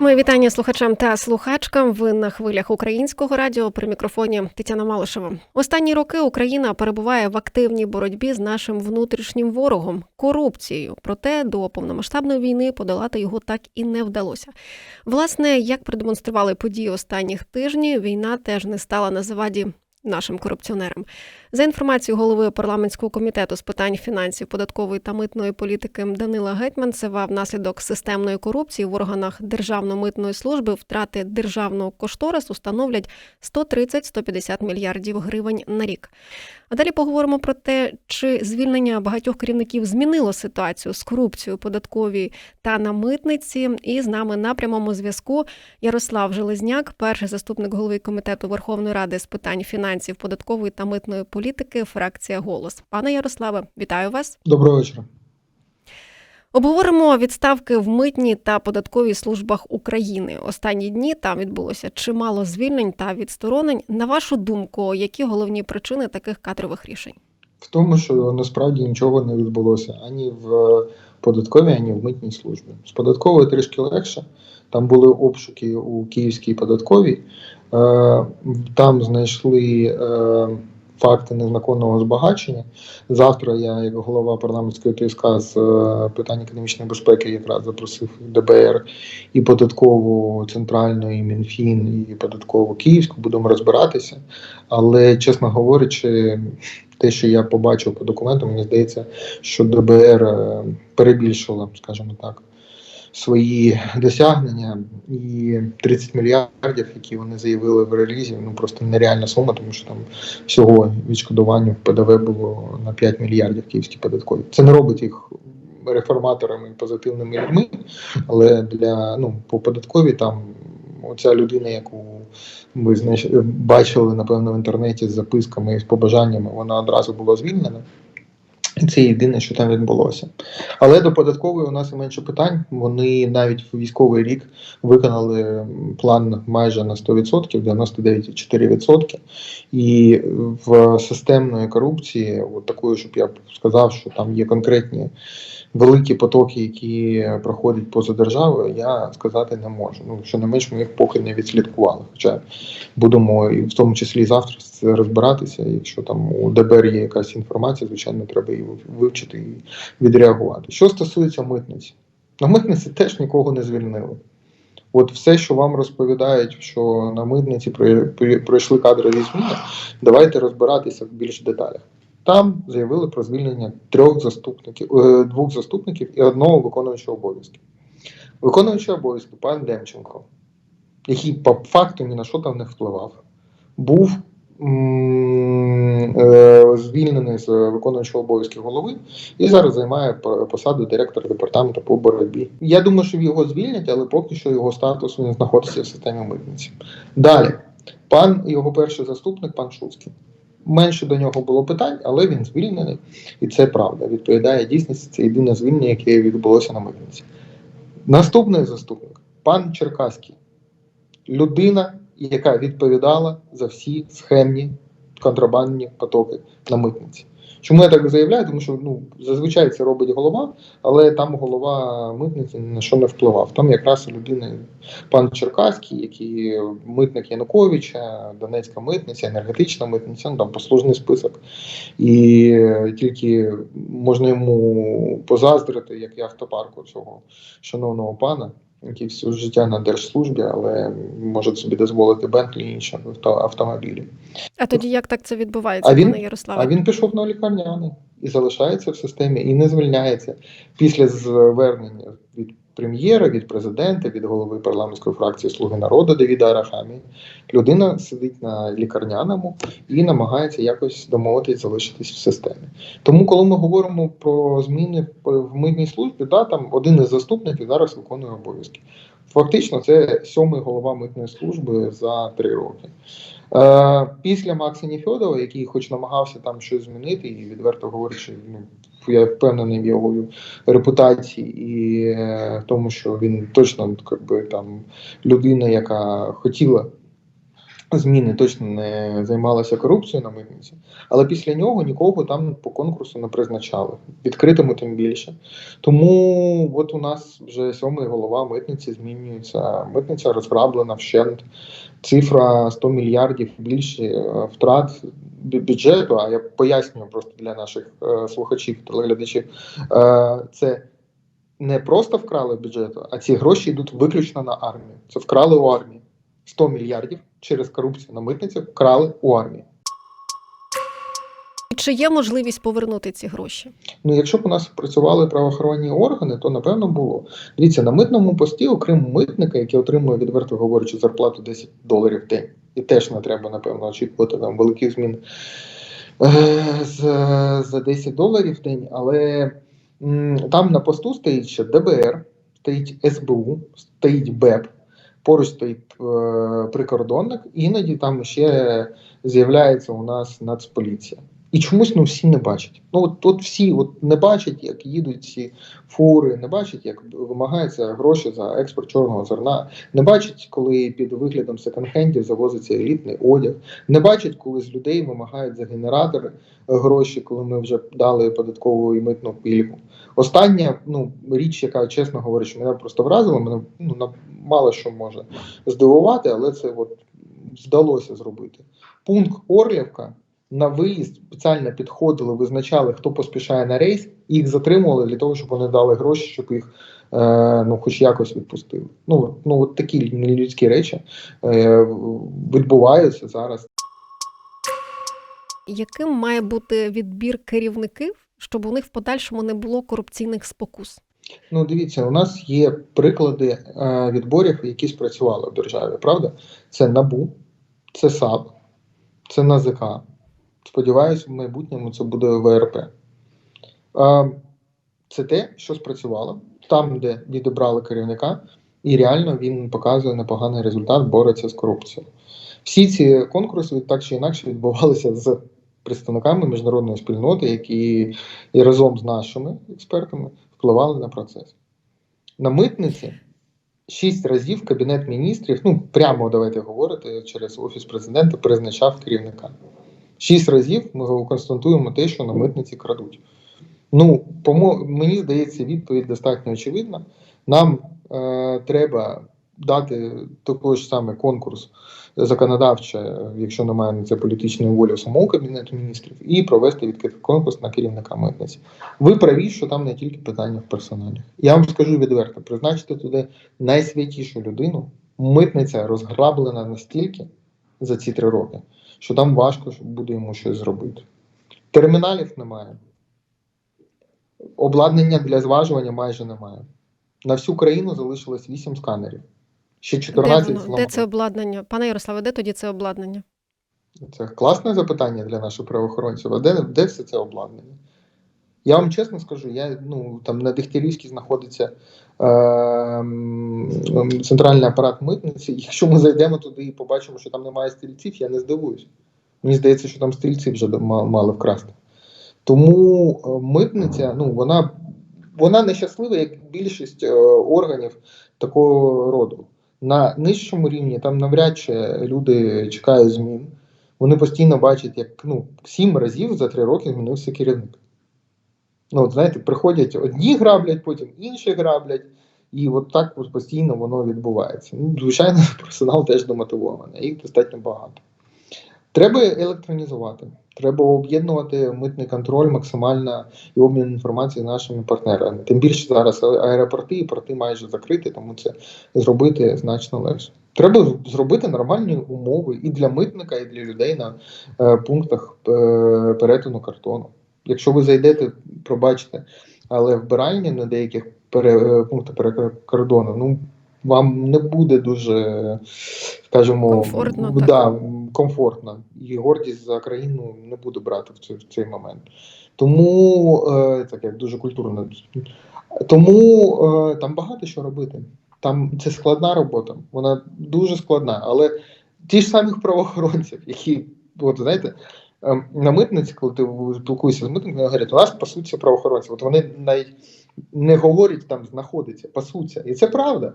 Моє вітання слухачам та слухачкам. Ви на хвилях українського радіо при мікрофоні Тетяна Малишева. Останні роки Україна перебуває в активній боротьбі з нашим внутрішнім ворогом корупцією. Проте до повномасштабної війни подолати його так і не вдалося. Власне, як продемонстрували події останніх тижнів, війна теж не стала на заваді. Нашим корупціонерам за інформацією голови парламентського комітету з питань фінансів, податкової та митної політики Данила Гетьманцева, внаслідок системної корупції в органах Державно-митної служби втрати державного кошторису становлять 130-150 мільярдів гривень на рік. А далі поговоримо про те, чи звільнення багатьох керівників змінило ситуацію з корупцією податковій та на митниці. І з нами на прямому зв'язку Ярослав Железняк, перший заступник голови комітету Верховної Ради з питань фінансів, податкової та митної політики, фракція Голос. Пане Ярославе, вітаю вас. Доброго вечора. Обговоримо відставки в митній та податковій службах України. Останні дні там відбулося чимало звільнень та відсторонень. На вашу думку, які головні причини таких кадрових рішень? В тому, що насправді нічого не відбулося ані в податковій, ані в митній службі. З податковою трішки легше. Там були обшуки у Київській податковій, там знайшли е, факти незаконного збагачення. Завтра я, як голова парламентської ТСК з е, питань економічної безпеки, якраз запросив ДБР і податкову центральну, і Мінфін, і податкову Київську. Будемо розбиратися. Але, чесно говорячи, те, що я побачив по документам, мені здається, що ДБР е, перебільшила, скажімо так, свої досягнення, і 30 мільярдів, які вони заявили в релізі, ну просто нереальна сума, тому що там всього відшкодування в ПДВ було на 5 мільярдів київські податкові. Це не робить їх реформаторами і позитивними людьми, але для ну по податковій там оця людина, яку знаєш, бачили напевно в інтернеті з записками і з побажаннями, вона одразу була звільнена. Це єдине, що там відбулося. Але до податкової у нас і менше питань. Вони навіть в військовий рік виконали план майже на 100%, 99,4%. І в системної корупції, от такої, щоб я сказав, що там є конкретні великі потоки, які проходять поза державою, я сказати не можу. Ну що не менш ми їх поки не відслідкували. Хоча будемо і в тому числі завтра розбиратися. Якщо там у ДБР є якась інформація, звичайно, треба її вивчити і відреагувати. Що стосується митниці, на митниці теж нікого не звільнили. От все, що вам розповідають, що на митниці пройшли кадрові зміни, давайте розбиратися в більш деталях. Там заявили про звільнення трьох заступників, е, двох заступників і одного виконуючого обов'язки. Виконуючий обов'язки пан Демченко, який по факту ні на що там не впливав, був е, звільнений з виконуючого обов'язки голови і зараз займає посаду директора департаменту по боротьбі. Я думаю, що його звільнять, але поки що його статус не знаходиться в системі митниці. Далі, пан його перший заступник, пан Шуцький. Менше до нього було питань, але він звільнений, і це правда. Відповідає дійсності. Це єдине звільнення, яке відбулося на митниці. Наступний заступник пан Черкаський, людина, яка відповідала за всі схемні контрабандні потоки на митниці. Чому я так заявляю? Тому що ну зазвичай це робить голова, але там голова митниці на що не впливав. Там якраз людина, пан Черкаський, який митник Януковича, Донецька митниця, енергетична митниця, ну там послужний список. І тільки можна йому позаздрити, як і автопарку цього шановного пана. Який все життя на держслужбі, але може собі дозволити Бентлі і інші автомобілі. А тоді як так це відбувається, а він, пане Ярославе? А він пішов на лікарняний і залишається в системі, і не звільняється після звернення від прем'єра, від президента, від голови парламентської фракції Слуги народу Давіда Арахамі. Людина сидить на лікарняному і намагається якось домовитись залишитись в системі. Тому, коли ми говоримо про зміни в митній службі, да, там один із заступників зараз виконує обов'язки. Фактично, це сьомий голова митної служби за три роки. Е, Після Максині Фьодова, який хоч намагався там щось змінити, і відверто говорячи, ну я впевнений в його репутації і е, тому, що він точно якби, там людина, яка хотіла зміни точно не займалася корупцією на митниці, але після нього нікого там по конкурсу не призначали. Відкритому тим більше. Тому от у нас вже сьомий голова митниці змінюється. Митниця розграблена вщент. Цифра 100 мільярдів більше е, втрат бюджету. А я пояснюю просто для наших е, слухачів, телеглядачів. Е, це не просто вкрали бюджету, а ці гроші йдуть виключно на армію. Це вкрали у армії. 100 мільярдів через корупцію на митниці вкрали у армії. Чи є можливість повернути ці гроші? Ну, якщо б у нас працювали правоохоронні органи, то напевно було. Дивіться, на митному пості, окрім митника, який отримує, відверто говорячи, зарплату 10 доларів в день, і теж не треба, напевно, очікувати там великих змін е, за 10 доларів в день, але м, там на посту стоїть ще ДБР, стоїть СБУ, стоїть БЕП, поруч стоїть е, прикордонник, іноді там ще з'являється у нас Нацполіція. І чомусь ну всі не бачать. Ну от, от всі от не бачать, як їдуть ці фури, не бачать, як вимагаються гроші за експорт чорного зерна, не бачать, коли під виглядом секонд-хендів завозиться елітний одяг, не бачать, коли з людей вимагають за генератори гроші, коли ми вже дали податкову і митну пільгу. Остання ну річ, яка чесно говорячи, мене просто вразила, мене ну мало що може здивувати, але це от вдалося зробити. Пункт Орлівка на виїзд спеціально підходили, визначали, хто поспішає на рейс, і їх затримували для того, щоб вони дали гроші, щоб їх е, ну, хоч якось відпустили. Ну, ну от такі нелюдські речі е, відбуваються зараз. Яким має бути відбір керівників, щоб у них в подальшому не було корупційних спокус? Ну, дивіться, у нас є приклади е, відборів, які спрацювали в державі, правда? Це НАБУ, це САП, це НАЗК. Сподіваюся, в майбутньому це буде ВРП. Це те, що спрацювало там, де відібрали керівника, і реально він показує непоганий результат, бореться з корупцією. Всі ці конкурси так чи інакше відбувалися з представниками міжнародної спільноти, які і разом з нашими експертами впливали на процес. На митниці шість разів Кабінет міністрів, ну прямо давайте говорити, через Офіс президента призначав керівника. Шість разів ми констатуємо те, що на митниці крадуть. Ну, помо- мені здається, відповідь достатньо очевидна. Нам е, треба дати такий ж самий конкурс законодавче, якщо немає на це політичної волі самого кабінету міністрів, і провести відкритий конкурс на керівника митниці. Ви праві, що там не тільки питання в персоналі. Я вам скажу відверто: призначити туди найсвятішу людину. Митниця розграблена настільки за ці три роки, що там важко буде йому щось зробити. Терміналів немає. Обладнання для зважування майже немає. На всю країну залишилось 8 сканерів. Ще Де, 14 воно? де це обладнання? Пане Ярославе, де тоді це обладнання? Це класне запитання для наших правоохоронців. А де, де все це обладнання? Я вам чесно скажу, я ну там на Дегтярівській знаходиться е, центральний апарат митниці. Якщо ми зайдемо туди і побачимо, що там немає стрільців, я не здивуюсь. Мені здається, що там стрільці вже мали вкрасти. Тому е, митниця, ну вона, вона нещаслива, як більшість е, органів такого роду. На нижчому рівні там навряд чи люди чекають змін. Вони постійно бачать, як ну, сім разів за три роки змінився керівник. Ну, от знаєте, приходять одні граблять, потім інші граблять, і от так от постійно воно відбувається. Ну, звичайно, персонал теж домотивований, їх достатньо багато. Треба електронізувати, треба об'єднувати митний контроль максимально і обмін інформацією нашими партнерами. Тим більше зараз аеропорти і порти майже закриті, тому це зробити значно легше. Треба зробити нормальні умови і для митника, і для людей на е, пунктах е, перетину картону. Якщо ви зайдете, пробачте, але вбиральні на деяких пере, е, пунктах перекордону, ну вам не буде дуже, скажімо, Комфортно, да, комфортно. І гордість за країну не буде брати в цей, в цей момент. Тому е, так як дуже культурно. Тому е, там багато що робити. Там це складна робота, вона дуже складна, але ті ж самих правоохоронців, які, от знаєте, на митниці, коли ти спілкуєшся з митниками, говорять, у нас пасуться правоохоронці. От вони навіть не говорять там знаходиться, пасуться. І це правда.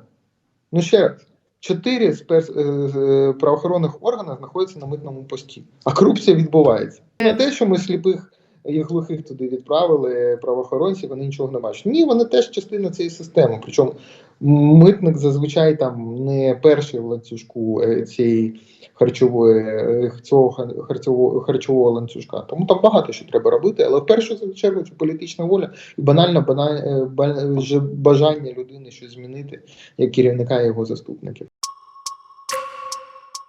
Ну ще раз, чотири з е, е, правоохоронних органів знаходяться на митному пості, а корупція відбувається. Не те, що ми сліпих і глухих туди відправили правоохоронці, вони нічого не бачать. Ні, вони теж частина цієї системи. Причому митник зазвичай там не перший в ланцюжку е, цієї харчової е, цього ха- харчового, харчового ланцюжка. Тому там багато що треба робити, але в першу чергу це політична воля і банальне бана- е, ба- ж- бажання людини щось змінити як керівника і його заступників.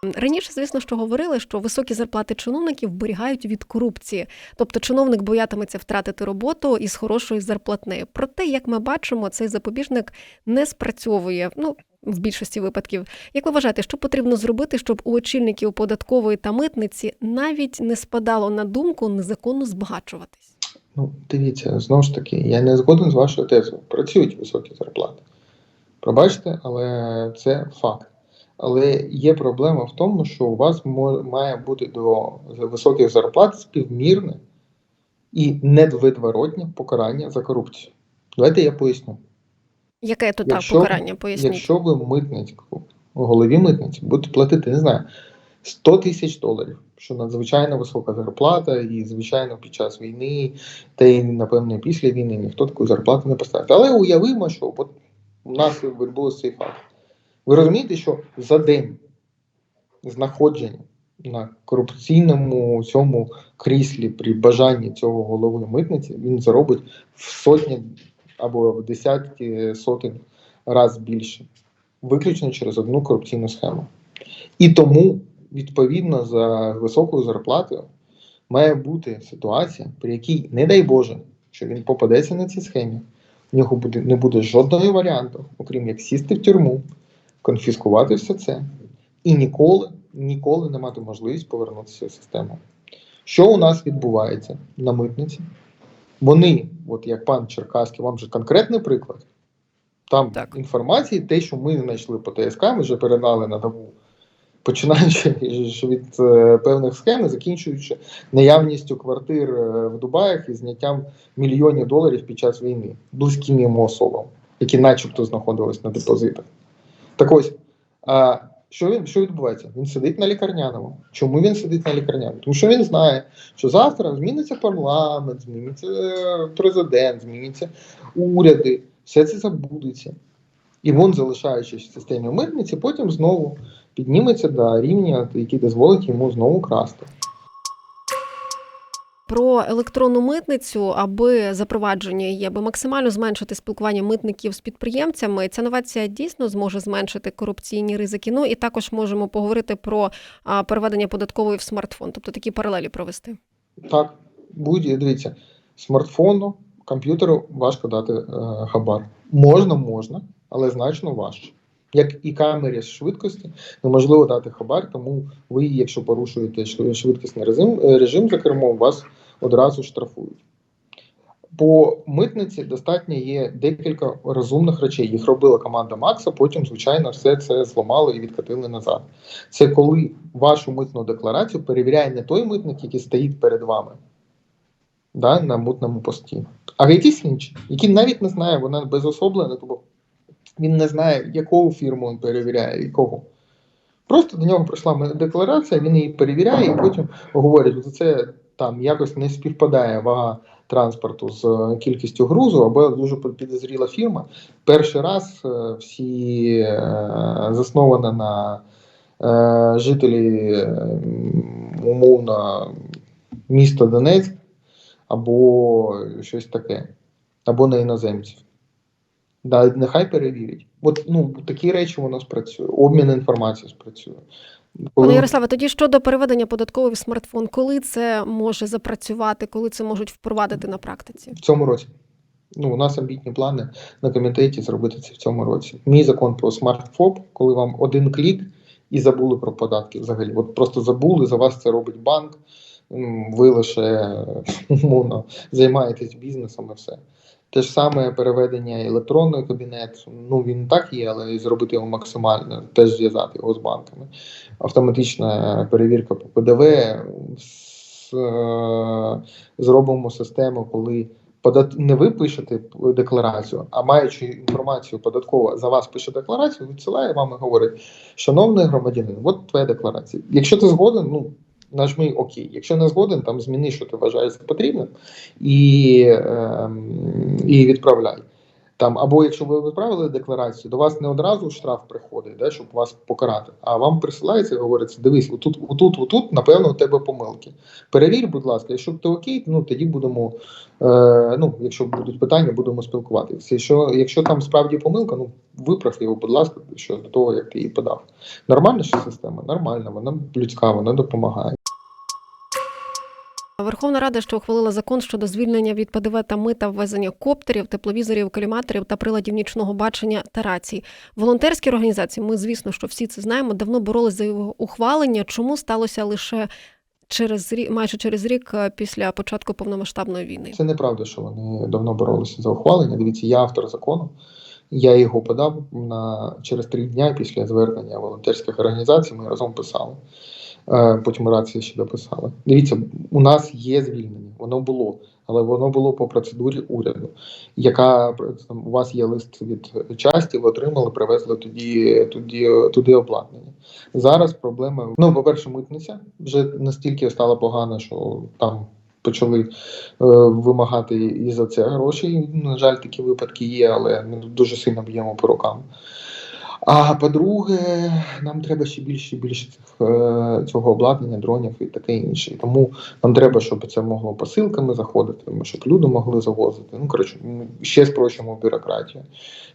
Раніше, звісно, що говорили, що високі зарплати чиновників вберігають від корупції, тобто чиновник боятиметься втратити роботу із хорошої зарплатни. Проте, як ми бачимо, цей запобіжник не спрацьовує. Ну в більшості випадків. Як ви вважаєте, що потрібно зробити, щоб у очільників податкової та митниці навіть не спадало на думку незаконно збагачуватись? Ну, дивіться, знову ж таки, я не згоден з вашою тезою. Працюють високі зарплати. Пробачте, але це факт. Але є проблема в тому, що у вас має бути до високих зарплат співмірне і невидворотне покарання за корупцію. Давайте я поясню. Яке то так покарання? Поясніть. Якщо ви митницьку, голові митниці будете платити, не знаю, 100 тисяч доларів, що надзвичайно висока зарплата, і, звичайно, під час війни, та й, напевно, після війни ніхто таку зарплату не поставить. Але уявимо, що от у нас відбувся цей факт. Ви розумієте, що за день знаходження на корупційному цьому кріслі при бажанні цього голови митниці він заробить в сотні або в десятки сотень разів більше, виключно через одну корупційну схему. І тому, відповідно за високою зарплатою, має бути ситуація, при якій, не дай Боже, що він попадеться на цій схемі, в нього буде, не буде жодного варіанту, окрім як сісти в тюрму, конфіскувати все це і ніколи, ніколи не мати можливість повернутися в систему. Що у нас відбувається на митниці? Вони, от як пан Черкаський, вам же конкретний приклад. Там Так. інформації, те, що ми знайшли по ТСК, ми вже передали на ДАБУ, починаючи від е, певних схем, закінчуючи наявністю квартир е, в Дубаях і зняттям мільйонів доларів під час війни близьким йому особам, які начебто знаходились на депозитах. Так ось, а, що, він, що відбувається? Він сидить на лікарняному. Чому він сидить на лікарняному? Тому що він знає, що завтра зміниться парламент, зміниться е, президент, зміниться уряди, все це забудеться. І він, залишаючись в системі митниці, потім знову підніметься до рівня, який дозволить йому знову красти. Про електронну митницю, аби запровадження її, аби максимально зменшити спілкування митників з підприємцями, ця новація дійсно зможе зменшити корупційні ризики. Ну і також можемо поговорити про переведення податкової в смартфон, тобто такі паралелі провести. Так, будь дивіться, смартфону, комп'ютеру важко дати е, хабар. Можна, можна, але значно важче. Як і камері швидкості, неможливо дати хабар, тому ви, якщо порушуєте швидкісний режим, режим за кермом, вас одразу штрафують. По митниці достатньо є декілька розумних речей. Їх робила команда Макса, потім, звичайно, все це зламали і відкатили назад. Це коли вашу митну декларацію перевіряє не той митник, який стоїть перед вами да, на митному пості, а якийсь інший, який навіть не знає, вона безособлена, тобто він не знає, яку фірму він перевіряє і кого. Просто до нього прийшла декларація, він її перевіряє, і потім говорять, що це там якось не співпадає вага транспорту з е, кількістю грузу, або дуже підозріла фірма. Перший раз е, всі е, заснована на жителі умовно міста Донецьк або щось таке, або на іноземців. Да, нехай перевірять. От ну, такі речі воно спрацює. Обмін інформацією спрацює. Пане Ярославе, тоді щодо переведення податкової в смартфон, коли це може запрацювати, коли це можуть впровадити на практиці? в цьому році. Ну, у нас амбітні плани на комітеті зробити це в цьому році. Мій закон про смартфоб, коли вам один клік і забули про податки взагалі. От просто забули, за вас це робить банк. Ви лише умовно займаєтесь бізнесом і все. Те ж саме переведення електронний кабінет. Ну він так є, але зробити його максимально, теж зв'язати його з банками. Автоматична перевірка по ПДВ. З, е, зробимо систему, коли подат... не ви пишете декларацію, а маючи інформацію податкова за вас пише декларацію, відсилає вам і говорить, шановний громадянин, от твоя декларація. Якщо ти згоден, ну нажми ОК. Якщо не згоден, там зміни, що ти вважаєш за потрібним, і, ем, і відправляй. Там, або якщо ви відправили декларацію, до вас не одразу штраф приходить, да, щоб вас покарати, а вам присилається і говориться: дивись, отут, отут, отут, напевно, у тебе помилки. Перевір, будь ласка, якщо ти окей, ну тоді будемо. Е, ну, якщо будуть питання, будемо спілкуватися. Якщо, якщо там справді помилка, ну виправ його, будь ласка, що до того, як ти її подав. Нормальна ж система? Нормальна, вона людська, вона допомагає. Верховна Рада, що ухвалила закон щодо звільнення від ПДВ та мита ввезення коптерів, тепловізорів, коліматорів та приладів нічного бачення та рацій. Волонтерські організації, ми звісно, що всі це знаємо, давно боролись за його ухвалення. Чому сталося лише через рік, майже через рік е, після початку повномасштабної війни? Це неправда, що вони давно боролися за ухвалення. Дивіться, я автор закону. Я його подав на через три дня після звернення волонтерських організацій. Ми разом писали. Е, Потім рації ще дописали. Дивіться, у нас є звільнення, воно було, але воно було по процедурі уряду, яка там, у вас є лист від часті, ви отримали, привезли тоді, тоді туди обладнання. Зараз проблема. Ну, по-перше, митниця вже настільки стала погана, що там почали е, вимагати і за це гроші. На жаль, такі випадки є, але ми дуже сильно б'ємо по рукам. А по-друге, нам треба ще більше і більше цих, е, цього обладнання, дронів і таке інше. Тому нам треба, щоб це могло посилками заходити, щоб люди могли завозити. Ну коротше, ми ще спрощуємо бюрократію.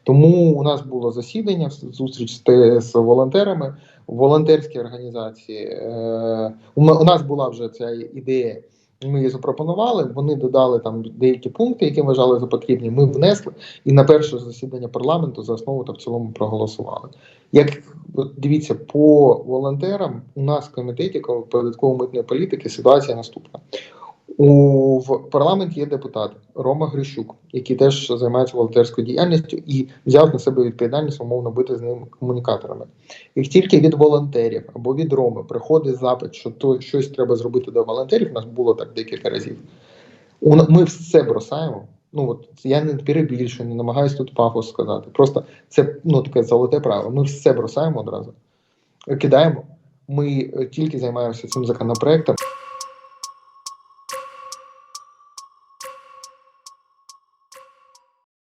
Тому у нас було засідання, зустріч з, з волонтерами, волонтерські організації. Е, у нас була вже ця ідея. Ми її запропонували. Вони додали там деякі пункти, які вважали за потрібні. Ми внесли і на перше засідання парламенту за основу та в цілому проголосували. Як дивіться, по волонтерам у нас в комітеті податково-митної політики ситуація наступна. У в парламенті є депутат Рома Грищук, який теж займається волонтерською діяльністю і взяв на себе відповідальність умовно бити з ним комунікаторами. Як тільки від волонтерів або від Роми приходить запит, що то щось треба зробити до волонтерів, у нас було так декілька разів. Ми все бросаємо. Ну от я не перебільшую, не намагаюся тут пафос сказати. Просто це ну таке золоте правило. Ми все бросаємо одразу, кидаємо. Ми е, тільки займаємося цим законопроектом.